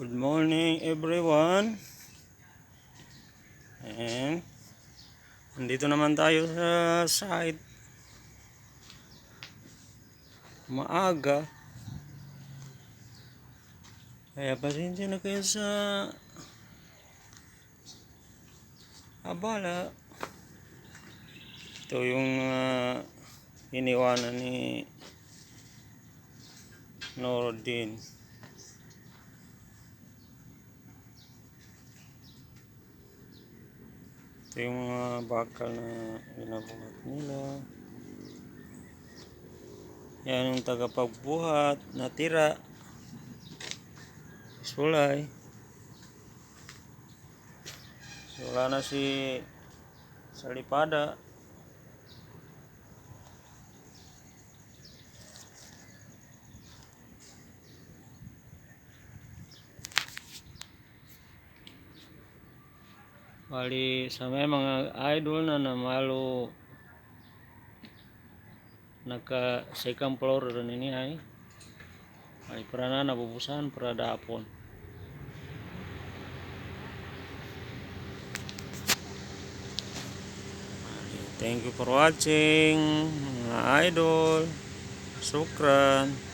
Good morning everyone. And nandito naman tayo sa site. Maaga. Kaya pasensya na kayo sa abala. Ito yung ah, iniwanan ni Norodin. Ito yung mga bakal na ginabuhat nila. Yan yung tagapagbuhat, natira. Sulay. So, wala na si Salipada. Bali, sa may mga idol na namalo naka second floor rin ini ay ay para na nabubusan para dapon thank you for watching mga idol. Sukran